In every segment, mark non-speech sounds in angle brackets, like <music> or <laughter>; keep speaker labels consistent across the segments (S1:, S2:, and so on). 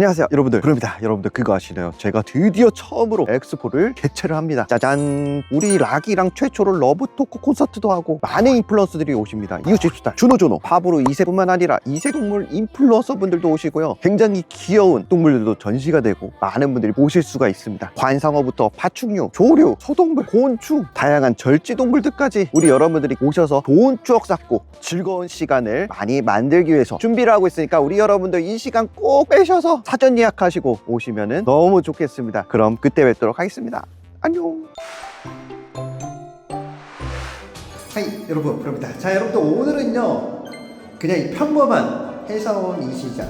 S1: 안녕하세요 여러분들. 그럽니다. 여러분들 그거 아시나요? 제가 드디어 처음으로 엑스포를 개최를 합니다. 짜잔. 우리 락이랑 최초로 러브 토크 콘서트도 하고 많은 인플루언서들이 오십니다. 이웃집스타 준호준호. 팝으로 이세뿐만 아니라 이세동물 인플루언서 분들도 오시고요. 굉장히 귀여운 동물들도 전시가 되고 많은 분들이 보실 수가 있습니다. 관상어부터 파충류 조류 소동물 곤충 다양한 절지동물들까지 우리 여러분들이 오셔서 좋은 추억 쌓고 즐거운 시간을 많이 만들기 위해서 준비를 하고 있으니까 우리 여러분들 이 시간 꼭 빼셔서 사전 예약하시고 오시면 너무 좋겠습니다. 그럼 그때 뵙도록 하겠습니다. 안녕. 하이 여러분 그럽니다. 자 여러분들 오늘은요 그냥 이 평범한 회사원이시자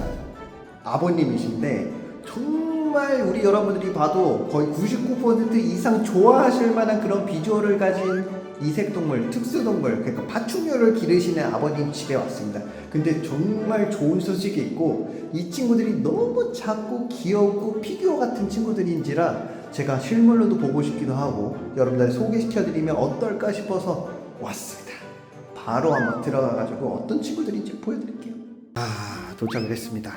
S1: 아버님이신데 정말 우리 여러분들이 봐도 거의 99% 이상 좋아하실 만한 그런 비주얼을 가진 이색동물, 특수동물, 그러니까 파충류를 기르시는 아버님 집에 왔습니다. 근데 정말 좋은 소식이 있고 이 친구들이 너무 작고 귀엽고 피규어 같은 친구들인지라 제가 실물로도 보고 싶기도 하고 여러분들 소개시켜드리면 어떨까 싶어서 왔습니다. 바로 한번 들어가가지고 어떤 친구들인지 보여드릴게요. 아 도착을 했습니다.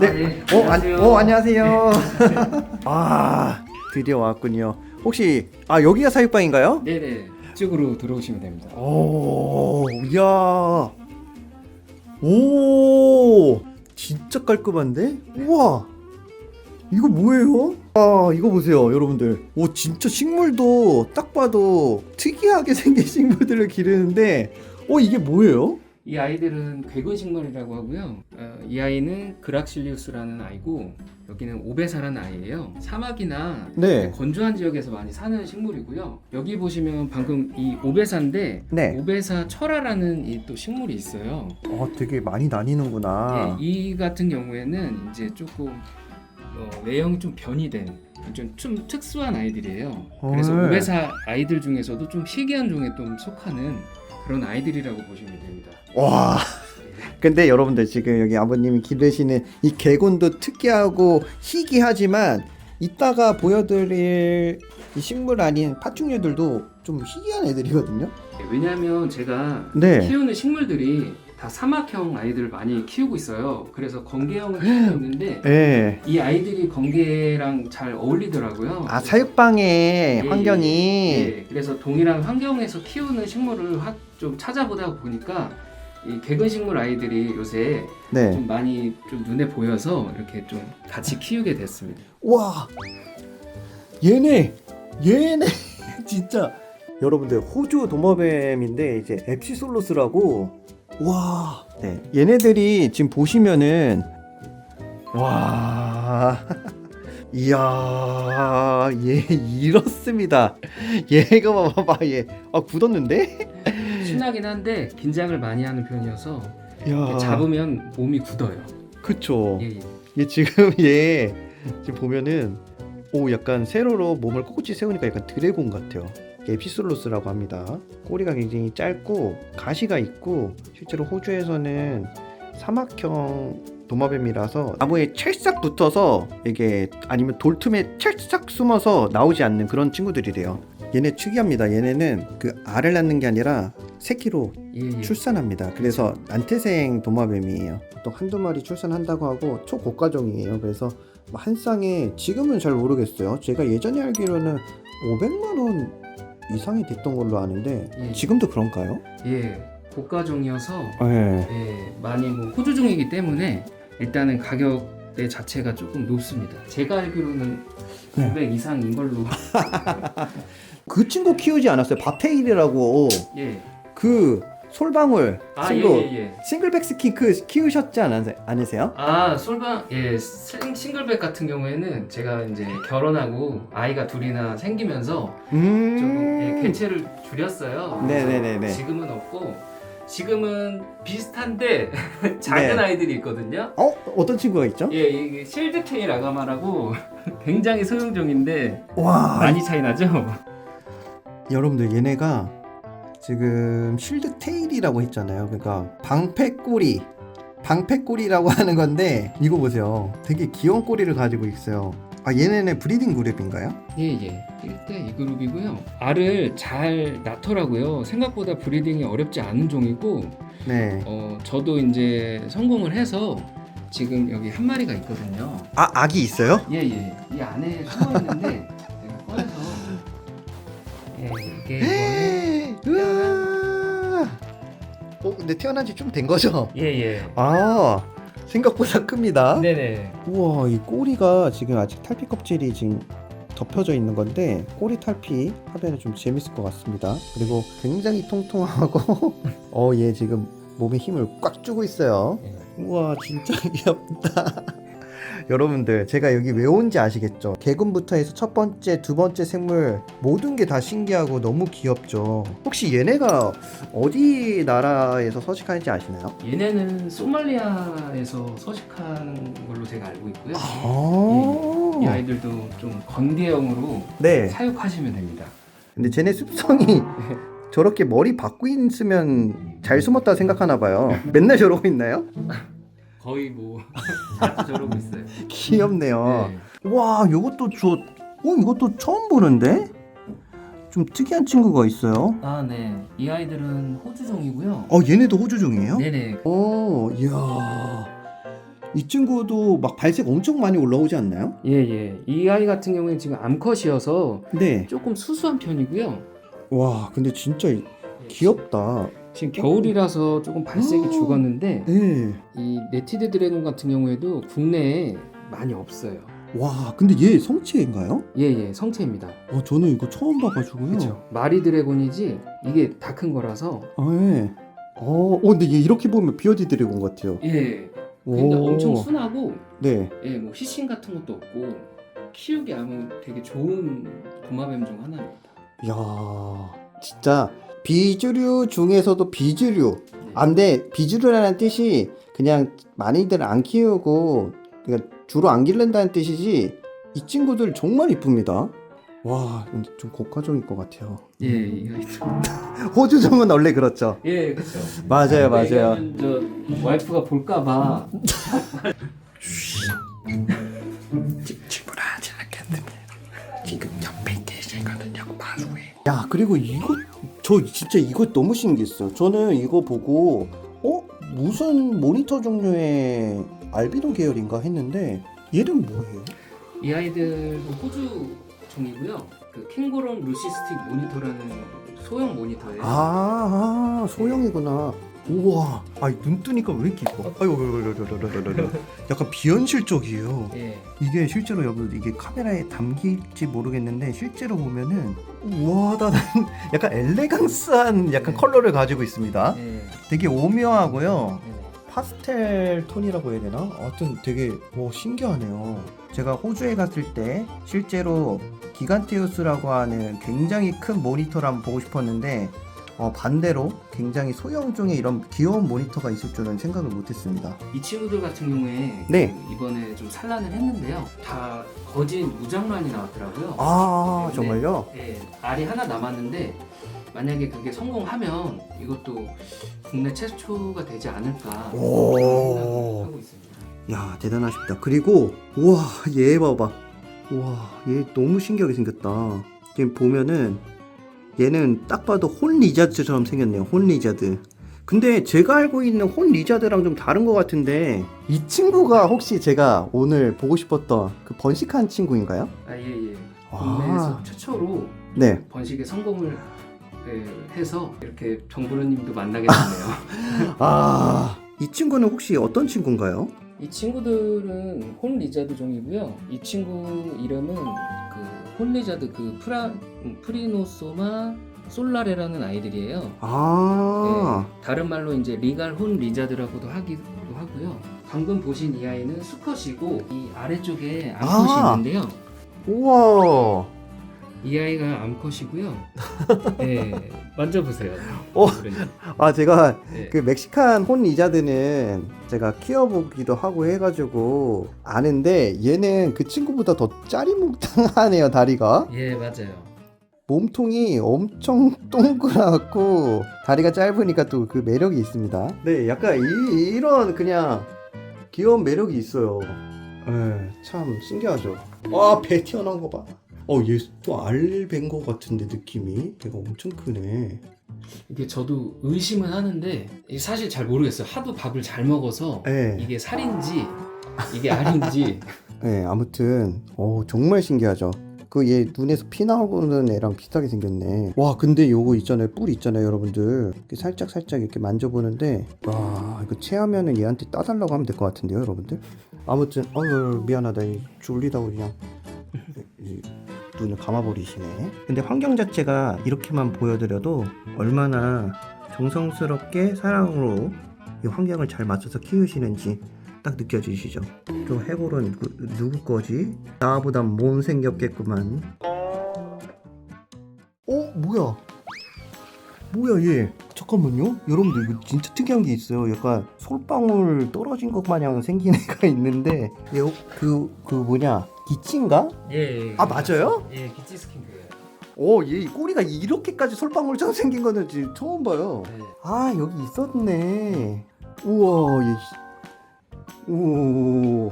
S1: 네.
S2: 아, 네.
S1: 어, 안,
S2: 안녕하세요.
S1: 어 안녕하세요. <laughs> 아 드디어 왔군요. 혹시 아 여기가 사육방인가요?
S2: 네네. 이쪽으로 들어오시면 됩니다.
S1: 오, 이야, 오, 진짜 깔끔한데? 우와, 이거 뭐예요? 아, 이거 보세요, 여러분들. 오, 진짜 식물도 딱 봐도 특이하게 <laughs> 생긴 식물들을 기르는데, 어, 이게 뭐예요?
S2: 이 아이들은 괴근식물이라고 하고요. 어, 이 아이는 그락실리우스라는 아이고 여기는 오베사라는 아이예요. 사막이나
S1: 네.
S2: 건조한 지역에서 많이 사는 식물이고요. 여기 보시면 방금 이 오베사인데
S1: 네.
S2: 오베사 철화라는 이 또 식물이 있어요.
S1: 어, 되게 많이 나뉘는구나.
S2: 예, 이 같은 경우에는 이제 조금 어, 외형이 좀 변이 된 좀, 좀 특수한 아이들이에요. 그래서
S1: 헐.
S2: 오베사 아이들 중에서도 좀 희귀한 종에 좀 속하는 그런 아이들이라고 보시면 됩니다.
S1: 와. <laughs> 근데 여러분들 지금 여기 아버님이 기르시는 이 개곤도 특이하고 희귀하지만 이따가 보여드릴 이 식물 아닌 파충류들도 좀 희귀한 애들이거든요.
S2: 예, 왜냐하면 제가
S1: 네.
S2: 키우는 식물들이 다 사막형 아이들을 많이 키우고 있어요. 그래서 건개형을 키우고 있는데
S1: 네.
S2: 이 아이들이 건개랑 잘 어울리더라고요.
S1: 아 사육방의
S2: 예,
S1: 환경이
S2: 예, 그래서 동일한 환경에서 키우는 식물을 하- 좀 찾아보다 보니까 이 개근 식물 아이들이 요새
S1: 네.
S2: 좀 많이 좀 눈에 보여서 이렇게 좀 같이 키우게 됐습니다.
S1: 와 얘네 얘네 <laughs> 진짜 여러분들 호주 도마뱀인데 이제 엑시솔로스라고 와 네. 얘네들이 지금 보시면은 와 <laughs> 이야 얘 이렇습니다 얘가 봐봐 얘 아 굳었는데
S2: 순하긴 한데 긴장을 많이 하는 편이어서
S1: 야
S2: 잡으면 몸이 굳어요.
S1: 그쵸
S2: 예, 예.
S1: 얘 지금 <laughs> 얘 지금 보면은 오 약간 세로로 몸을 꼿꼿이 세우니까 약간 드래곤 같아요. 에피솔로스라고 합니다. 꼬리가 굉장히 짧고 가시가 있고 실제로 호주에서는 사막형 도마뱀이라서 나무에 찰싹 붙어서 이게 아니면 돌틈에 찰싹 숨어서 나오지 않는 그런 친구들이래요. 얘네 특이합니다. 얘네는 그 알을 낳는 게 아니라 새끼로
S2: 예, 예.
S1: 출산합니다. 그래서 난태생 도마뱀이에요. 보통 한두 마리 출산한다고 하고 초고가종이에요. 그래서 뭐한 쌍에 지금은 잘 모르겠어요. 제가 예전에 알기로는 500만 원 이상이 됐던 걸로 아는데
S2: 예.
S1: 지금도 그런가요?
S2: 예, 고가종이어서
S1: 네.
S2: 예, 많이 뭐 호주종이기 때문에 일단은 가격대 자체가 조금 높습니다. 제가 알기로는
S1: 네.
S2: 900 이상인 걸로. <laughs>
S1: 그 친구 키우지 않았어요. 바페일이라고
S2: 예.
S1: 그 솔방울
S2: 아, 예,
S1: 친구
S2: 예, 예.
S1: 싱글백 스킨크 키우셨지 않으세- 않으세요?
S2: 아, 솔방 예, 싱- 싱글백 같은 경우에는 제가 이제 결혼하고 아이가 둘이나 생기면서
S1: 음.
S2: 조금 예, 개체를 줄였어요.
S1: 네네네네.
S2: 그래서 지금은 없고 지금은 비슷한데 <laughs> 작은
S1: 네.
S2: 아이들이 있거든요.
S1: 어 어떤 친구가 있죠?
S2: 예, 이게 실드테일 아가마라고 <laughs> 굉장히 소형종인데
S1: 와
S2: 많이 차이 나죠?
S1: 여러분들 얘네가 지금 실드 테일이라고 했잖아요. 그러니까 방패 꼬리, 방패 꼬리라고 <laughs> 하는 건데 이거 보세요. 되게 귀여운 꼬리를 가지고 있어요. 아 얘네는 브리딩 그룹인가요?
S2: 예, 예. 1대 2 그룹이고요. 알을 잘 낳더라고요. 생각보다 브리딩이 어렵지 않은 종이고
S1: 네.
S2: 어, 저도 이제 성공을 해서 지금 여기 한 마리가 있거든요.
S1: 아 아기 있어요?
S2: 예예. 이 안에 숨어 있는데 제가 <laughs> 꺼내서 예 이게 <laughs>
S1: 어 근데 태어난 지 좀 된 거죠?
S2: 예 예. <laughs>
S1: 아 생각보다 큽니다.
S2: 네네.
S1: 우와 이 꼬리가 지금 아직 탈피 껍질이 지금 덮여져 있는 건데 꼬리 탈피 하면 좀 재밌을 것 같습니다. 그리고 굉장히 통통하고 <laughs> 어 얘 지금 몸에 힘을 꽉 주고 있어요. 우와 진짜 <laughs> 귀엽다. 여러분들 제가 여기 왜 온지 아시겠죠? 개군부터 해서 첫 번째, 두 번째 생물 모든 게 다 신기하고 너무 귀엽죠. 혹시 얘네가 어디 나라에서 서식하는지 아시나요?
S2: 얘네는 소말리아에서 서식하는 걸로 제가 알고 있고요.
S1: 아,
S2: 이 아이들도 좀 건대형으로
S1: 네.
S2: 사육하시면 됩니다.
S1: 근데 쟤네 습성이 <laughs> 저렇게 머리 박고 있으면 잘 숨었다 생각하나 봐요. 맨날 저러고 있나요? <laughs>
S2: 거의 뭐 <laughs> 저러고 있어요.
S1: 귀엽네요.
S2: 네.
S1: 와, 이것도 저, 어, 이것도 처음 보는데? 좀 특이한 친구가 있어요.
S2: 아 네. 이 아이들은 호주종이고요.
S1: 어, 얘네도 호주종이에요?
S2: 네네.
S1: 어, 이야. 이 친구도 막 발색 엄청 많이 올라오지 않나요?
S2: 예 예. 이 아이 같은 경우에는 지금 암컷이어서
S1: 네.
S2: 조금 수수한 편이고요.
S1: 와, 근데 진짜 귀엽다.
S2: 지금 겨울이라서 조금 발색이
S1: 아.
S2: 죽었는데
S1: 네.
S2: 이 네티드 드래곤 같은 경우에도 국내에 많이 없어요.
S1: 와, 근데 얘 성체인가요?
S2: 예예. 성체입니다.
S1: 어, 저는 이거 처음 봐가지고요.
S2: 그렇죠. 마리 드래곤이지 이게 다 큰 거라서
S1: 아, 예. 어, 어, 근데 얘 이렇게 보면 비어디 드래곤 같아요.
S2: 예. 근데
S1: 오.
S2: 엄청 순하고
S1: 네.
S2: 예, 뭐 희신 같은 것도 없고 키우기 아무 되게 좋은 도마뱀 중 하나입니다.
S1: 이야, 진짜 비주류 중에서도 비주류.
S2: 네.
S1: 안 돼. 비주류라는 뜻이 그냥 많이들 안 키우고 그러니까 주로 안 기른다는 뜻이지. 이 친구들 정말 이쁩니다. 와, 근데 좀 고가종일 것 같아요.
S2: 예, 이. <laughs>
S1: 호주종은 원래 그렇죠.
S2: 예, 그렇죠.
S1: 맞아요, 맞아요.
S2: 저 와이프가 볼까봐 <laughs>
S1: 지불하지 않겠습니다. 지금 옆에 계시거든요, 마루에. 야, 그리고 이거 저 진짜 이거 너무 신기했어요. 저는 이거 보고 어 무슨 모니터 종류의 알비노 계열인가 했는데 얘는 뭐예요?
S2: 이 아이들도 호주 종이고요. 그 캥거론 루시스틱 모니터라는 소형 모니터예요.
S1: 아, 아 소형이구나. 우와, 아니 눈 뜨니까 왜 이렇게 이뻐? 아이고, 약간 비현실적이에요.
S2: 예.
S1: 이게 실제로 여러분 이게 카메라에 담길지 모르겠는데 실제로 보면은 우와다 <laughs> 약간 엘레강스한 약간
S2: 네.
S1: 컬러를 가지고 있습니다.
S2: 예.
S1: 되게 오묘하고요.
S2: 네.
S1: 파스텔 톤이라고 해야 되나? 하여튼 되게 뭐 신기하네요. 제가 호주에 갔을 때 실제로 기간테우스라고 하는 굉장히 큰 모니터를 한번 보고 싶었는데 어, 반대로 굉장히 소형종의 이런 귀여운 모니터가 있을 줄은 생각을 못했습니다.
S2: 이 친구들 같은 경우에
S1: 네.
S2: 그 이번에 좀 산란을 했는데요. 다 거진 무장란이 나왔더라고요.
S1: 아
S2: 네.
S1: 정말요?
S2: 예, 알이 하나 남았는데 만약에 그게 성공하면 이것도 국내 최초가 되지 않을까
S1: 오.
S2: 하고 있습니다.
S1: 야 대단하십니다. 그리고 우와 얘 봐봐. 우와 얘 너무 신기하게 생겼다. 지금 보면은 얘는 딱 봐도 혼 리자드처럼 생겼네요. 혼 리자드. 근데 제가 알고 있는 혼 리자드랑 좀 다른 것 같은데 이 친구가 혹시 제가 오늘 보고 싶었던 그 번식한 친구인가요?
S2: 아 예예.
S1: 아.
S2: 국내에서 최초로
S1: 네.
S2: 번식에 성공을 예, 해서 이렇게 정부르님도 만나게 됐네요. <laughs>
S1: 아, 이 친구는 혹시 어떤 친구인가요?
S2: 이 친구들은 혼 리자드 종이고요. 이 친구 이름은 그 혼 리자드 그 프라 음, 프리노소마 솔라레라는 아이들이에요.
S1: 아,
S2: 네, 다른 말로 이제 리갈 혼 리자드라고도 하기도 하고요. 방금 보신 이 아이는 수컷이고 이 아래쪽에 암컷이
S1: 아.
S2: 있는데요.
S1: 우와.
S2: 이 아이가 암컷이고요. <laughs> 네, 만져보세요.
S1: 어.
S2: 그러니까.
S1: 아, 제가
S2: 네.
S1: 그 멕시칸 혼 리자드는 제가 키워보기도 하고 해가지고 아는데 얘는 그 친구보다 더 짜리몽땅하네요 다리가
S2: 예 맞아요.
S1: 몸통이 엄청 동그랗고 다리가 짧으니까 또 그 매력이 있습니다 네 약간 이, 이런 그냥 귀여운 매력이 있어요 네, 참 신기하죠 아배 튀어나온 거 봐 어 얘 또알뵌거 같은데 느낌이 배가 엄청 크네
S2: 이게 저도 의심은 하는데 이게 사실 잘 모르겠어요. 하도 밥을 잘 먹어서
S1: 네.
S2: 이게 살인지 이게 알인지 <laughs>
S1: 네, 아무튼 어 정말 신기하죠. 그 얘 눈에서 피 나오는 애랑 비슷하게 생겼네. 와, 근데 요거 있잖아요. 뿔 있잖아요, 여러분들. 이렇게 살짝 살짝 이렇게 만져보는데 와, 이거 체하면은 얘한테 따달라고 하면 될 것 같은데요, 여러분들. 아무튼 어유 미안하다. 이 졸리다고 그냥 이 눈을 감아버리시네. 근데 환경 자체가 이렇게만 보여드려도 얼마나 정성스럽게 사랑으로 이 환경을 잘 맞춰서 키우시는지 딱 느껴지시죠? 저 해골은 누, 누구 거지? 나보다 못생겼겠구만. 어? 뭐야? 뭐야 얘? 잠깐만요. 여러분들 이거 진짜 특이한 게 있어요. 약간 솔방울 떨어진 것 마냥 생긴 애가 있는데 얘 그그 그 뭐냐 기치인가?
S2: 예.
S1: 아, 맞아요?
S2: 예, 기치 스킨크예요.
S1: 오, 얘 꼬리가 이렇게까지 솔방울처럼 <laughs> 생긴 거는 지금 처음 봐요.
S2: 네.
S1: 아 여기 있었네. 우와 얘. 우.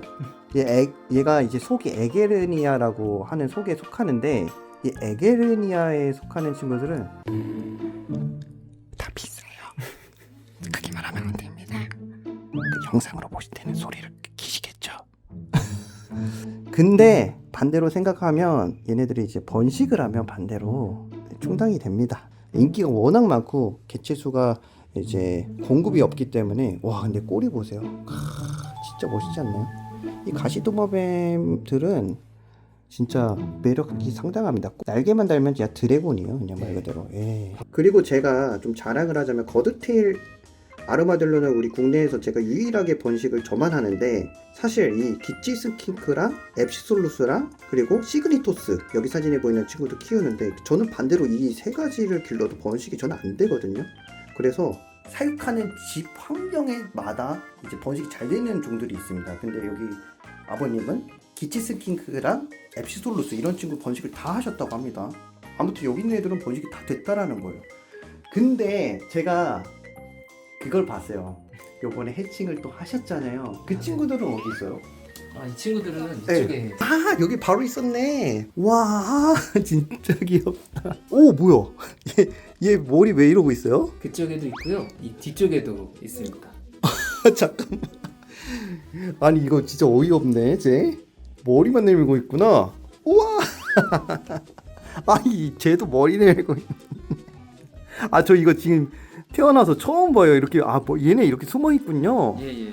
S1: 얘 애, 얘가 이제 속이 에게르니아라고 하는 속에 속하는데 이 에게르니아에 속하는 친구들은 다 비슷해요. <laughs> 크게 말하면 안 됩니다. 그 영상으로 보실 때는 소리를. 근데 반대로 생각하면 얘네들이 이제 번식을 하면 반대로 충당이 됩니다. 인기가 워낙 많고 개체 수가 이제 공급이 없기 때문에 와 근데 꼬리 보세요. 크, 진짜 멋있지 않나요? 이 가시도마뱀들은 진짜 매력이 상당합니다. 날개만 달면 진짜 드래곤이에요, 그냥 말 그대로. 예. 그리고 제가 좀 자랑을 하자면 거드테일 아르마딜로는 우리 국내에서 제가 유일하게 번식을 저만 하는데 사실 이 기치스킨크랑 앱시솔루스랑 그리고 시그니토스 여기 사진에 보이는 친구도 키우는데 저는 반대로 이 세 가지를 길러도 번식이 저는 안 되거든요. 그래서 사육하는 집 환경에마다 이제 번식이 잘 되는 종들이 있습니다. 근데 여기 아버님은 기치스킨크랑 앱시솔루스 이런 친구 번식을 다 하셨다고 합니다. 아무튼 여기 있는 애들은 번식이 다 됐다라는 거예요. 근데 제가 그걸 봤어요. 요번에 해칭을 또 하셨잖아요. 그 친구들은 어디 있어요?
S2: 아, 이 친구들은
S1: 네.
S2: 이쪽에
S1: 아 여기 바로 있었네. 와 <laughs> 진짜 귀엽다. 오 뭐야? 얘, 얘 머리 왜 이러고 있어요?
S2: 그쪽에도 있고요. 이 뒤쪽에도 있습니다. <laughs>
S1: 잠깐만. 아니 이거 진짜 어이없네 쟤. 머리만 내밀고 있구나. 우와. <laughs> 아니 쟤도 머리 내밀고 있. 아저 이거 지금 태어나서 처음 봐요. 이렇게 아 뭐 얘네 이렇게 숨어 있군요.
S2: 예, 예.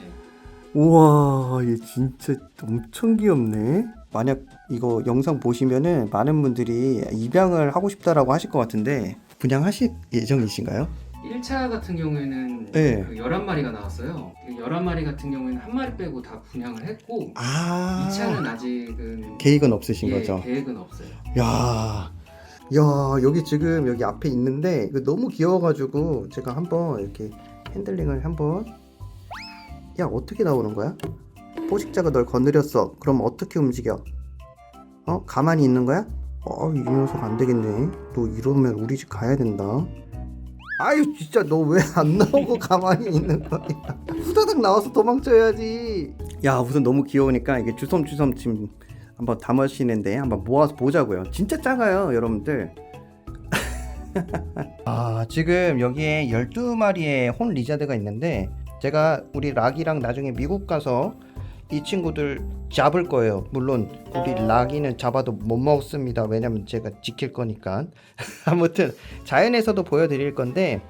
S1: 우와 얘 진짜 엄청 귀엽네 만약 이거 영상 보시면은 많은 분들이 입양을 하고 싶다라고 하실 것 같은데 분양하실 예정이신가요?
S2: 1차 같은 경우에는
S1: 네.
S2: 그 11마리가 나왔어요. 그 11마리 같은 경우에는 한 마리 빼고 다 분양을 했고
S1: 아
S2: 2차는 아직은
S1: 계획은 없으신
S2: 예,
S1: 거죠?
S2: 계획은 없어요.
S1: 야, 야 여기 지금 여기 앞에 있는데 너무 귀여워가지고 제가 한번 이렇게 핸들링을 한번 야 어떻게 나오는 거야? 포식자가 널 거느렸어. 그럼 어떻게 움직여? 어 가만히 있는 거야? 어 이 녀석 안 되겠네. 너 이러면 우리 집 가야 된다. 아유 진짜 너 왜 안 나오고 가만히 있는 거야? 후다닥 나와서 도망쳐야지. 야 우선 너무 귀여우니까 이게 주섬주섬 지금 한번 담으시는데 한번 모아서 보자고요. 진짜 작아요, 여러분들. <laughs> 아, 지금 여기에 12마리의 혼 리자드가 있는데 제가 우리 락이랑 나중에 미국 가서 이 친구들 잡을 거예요. 물론 우리 락이는 잡아도 못 먹습니다. 왜냐면 제가 지킬 거니까. <laughs> 아무튼 자연에서도 보여드릴 건데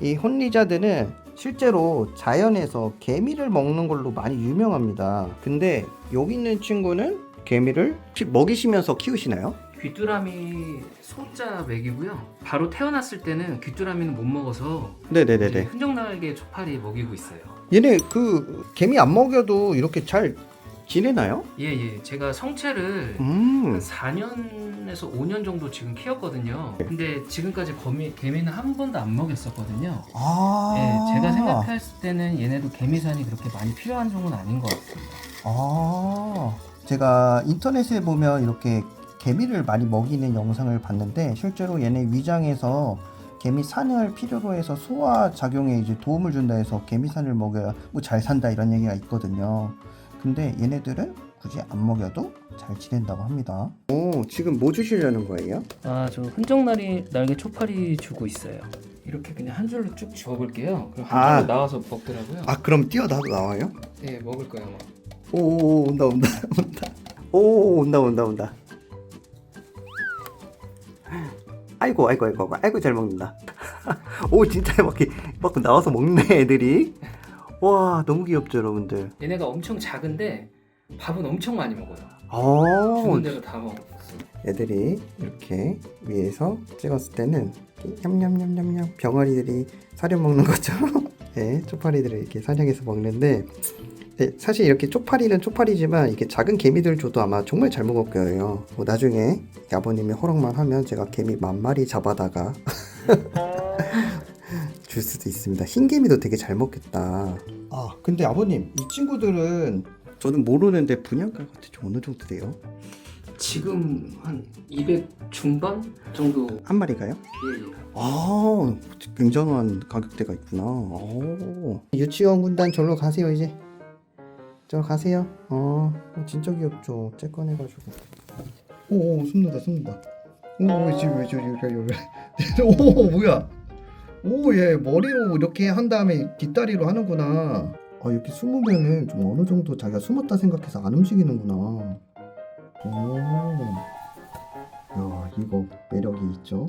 S1: 이 혼리자드는 실제로 자연에서 개미를 먹는 걸로 많이 유명합니다. 근데 여기 있는 친구는 개미를 혹시 먹이시면서 키우시나요?
S2: 귀뚜라미 소자 맥이고요. 바로 태어났을 때는 귀뚜라미는 못 먹어서
S1: 네네네네.
S2: 이제 흔적 날개 초파리 먹이고 있어요.
S1: 얘네 그 개미 안 먹여도 이렇게 잘 지내나요?
S2: 예예, 제가 성체를
S1: 음.
S2: 한 4년에서 5년 정도 지금 키웠거든요. 근데 지금까지 거미, 개미는 한 번도 안 먹였었거든요.
S1: 아.
S2: 예, 제가 생각했을 때는 얘네도 개미산이 그렇게 많이 필요한 종은 아닌 것 같습니다.
S1: 아. 제가 인터넷에 보면 이렇게 개미를 많이 먹이는 영상을 봤는데 실제로 얘네 위장에서 개미 산을 필요로 해서 소화 작용에 이제 도움을 준다 해서 개미 산을 먹여야 뭐 잘 산다 이런 얘기가 있거든요. 근데 얘네들은 굳이 안 먹여도 잘 지낸다고 합니다. 오, 지금 뭐 주시려는 거예요?
S2: 아, 저 흔적날이 날개 초파리 주고 있어요. 이렇게 그냥 한 줄로 쭉 주워볼게요. 그럼 한
S1: 아.
S2: 줄로 나와서 먹더라고요.
S1: 아, 그럼 뛰어나도 나와요?
S2: 예, 먹을 거예요. 뭐.
S1: 오 온다 온다 <laughs> 온다 오 온다 온다 온다 아이고 아이고 아이고 아이고 잘 먹는다 <laughs> 오 진짜 막 이렇게 막 나와서 먹네 애들이 와 너무 귀엽죠 여러분들
S2: 얘네가 엄청 작은데 밥은 엄청 많이 먹어요.
S1: 어
S2: 주는 대로 다 먹었어.
S1: 애들이 이렇게 위에서 찍었을 때는 이렇게 냠냠냠냠냠 병아리들이 사료 먹는 거죠. <laughs> 네, 쪽파리들을 이렇게 사냥해서 먹는데 네, 사실 이렇게 쪽파리는 쪽파리지만 이렇게 작은 개미들 줘도 아마 정말 잘 먹을 거예요. 뭐 나중에 아버님이 허락만 하면 제가 개미 만 마리 잡아다가 <laughs> 줄 수도 있습니다. 흰개미도 되게 잘 먹겠다. 아 근데 아버님 이 친구들은 저는 모르는데 분양가 좀 어느 정도 돼요?
S2: 지금 한 200 중반 정도.
S1: 한 마리가요?
S2: 예, 예.
S1: 아, 굉장한 가격대가 있구나. 오. 유치원 군단 절로 가세요 이제. 저 가세요. 어, 어, 진짜 귀엽죠. 쬐꺼내가지고. 오, 오, 숨는다, 숨는다. 오, 지금 왜 저리 왜 <laughs> 오, 뭐야? 오, 얘 머리로 이렇게 한 다음에 뒷다리로 하는구나. 아, 이렇게 숨으면은 좀 어느 정도 자기가 숨었다 생각해서 안 움직이는구나. 오. 야, 이거 매력이 있죠.